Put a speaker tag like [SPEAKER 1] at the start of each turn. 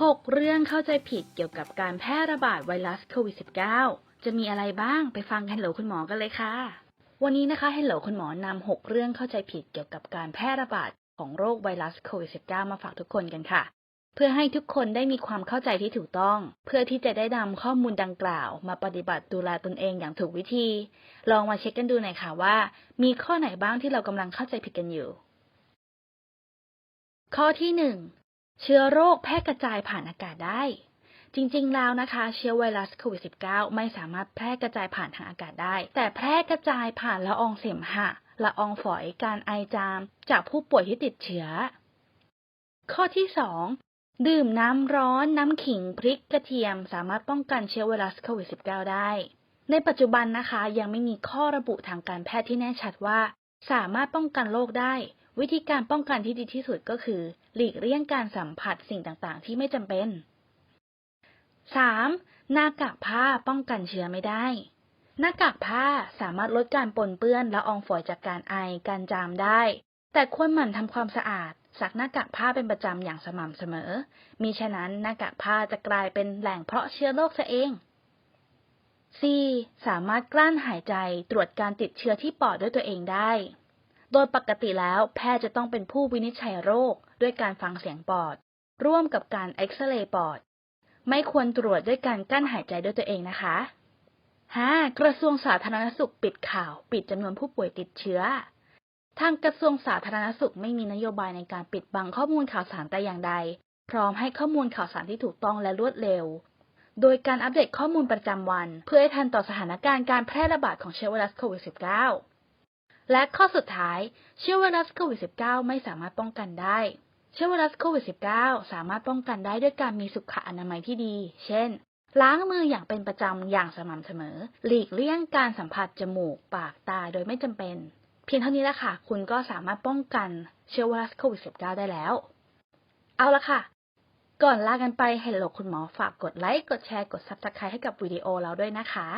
[SPEAKER 1] 6 เรื่องเข้าใจผิดเกี่ยวกับการแพร่ระบาดไวรัสโควิด -19 จะมีอะไรบ้างไปฟัง Hello คุณหมอกันเลยค่ะ วันนี้นะคะ Hello คุณหมอนำ6เรื่องเข้าใจผิดเกี่ยวกับการแพร่ระบาดของโรคไวรัสโควิด -19 มาฝากทุกคนกันค่ะ เพื่อให้ทุกคนได้มีความเข้าใจที่ถูกต้อง เพื่อที่จะได้นำข้อมูลดังกล่าว มาปฏิบัติดูแลตนเองอย่างถูกวิธี ลองมาเช็คกันดูหน่อยค่ะว่า มีข้อไหนบ้างที่เรากำลังเข้าใจผิดกันอยู่ ข้อที่หนึ่ง เชื้อโรคแพร่กระจายผ่านอากาศได้ จริงๆ แล้วนะคะ เชื้อไวรัสโควิด -19 ไม่สามารถแพร่กระจายผ่านทางอากาศได้ แต่แพร่กระจายผ่านละอองเสมหะละอองฝอยการไอจาม จากผู้ป่วยที่ติดเชื้อ ข้อที่ 2 ดื่มน้ำร้อนน้ำขิงพริกกระเทียม สามารถป้องกันเชื้อไวรัสโควิด -19 ได้ ในปัจจุบันนะคะ ยังไม่มีข้อระบุทางการแพทย์ที่แน่ชัดว่า สามารถป้องกันโรคได้ วิธีการป้องกันที่ดีที่สุดก็คือ หลีกเลี่ยงการสัมผัสสิ่งต่างๆ ที่ไม่จำเป็น 3. หน้ากากผ้าป้องกันเชื้อไม่ได้ หน้ากากผ้าสามารถลดการปนเปื้อนและอองฝอยจากการไอ การจามได้ แต่ควรหมั่นทำความสะอาดซักหน้ากากผ้าเป็นประจำอย่างสม่ำเสมอ มิฉะนั้นหน้ากากผ้าจะกลายเป็นแหล่งเพาะเชื้อโรคซะเอง 4. สามารถกลั้นหายใจตรวจการติดเชื้อที่ปอดด้วยตัวเองได้ โดยปกติแล้วแพทย์จะต้องเป็นผู้วินิจฉัยโรคด้วยการฟังเสียงปอด ร่วมกับการเอ็กซเรย์ปอด ไม่ควรตรวจด้วยการกั้นหายใจด้วยตัวเองนะคะ 5. กระทรวงสาธารณสุขปิดข่าว ปิดจำนวนผู้ป่วยติดเชื้อ ทางกระทรวงสาธารณสุขไม่มีนโยบายในการปิดบังข้อมูลข่าวสารแต่อย่างใด พร้อมให้ข้อมูลข่าวสารที่ถูกต้องและรวดเร็ว โดยการอัปเดตข้อมูลประจำวัน เพื่อให้ทันต่อสถานการณ์การแพร่ระบาดของเชื้อไวรัสโควิด -19 และข้อสุดท้าย เชื้อไวรัสโควิด -19 ไม่สามารถป้องกันได้ เชื้อไวรัสโควิด -19 สามารถป้องกันได้ด้วยการมีสุขอนามัยที่ดี เช่น ล้างมืออย่างเป็นประจำอย่างสม่ำเสมอ หลีกเลี่ยงการสัมผัสจมูก ปากตาโดยไม่จำเป็น เพียงเท่านี้แหละค่ะ คุณก็สามารถป้องกันเชื้อไวรัสโควิด -19 ได้แล้ว เอาละค่ะ ก่อนลากันไป Hello คุณหมอฝากกดไลค์ กดแชร์ กด Subscribe ให้กับวิดีโอเราด้วยนะคะ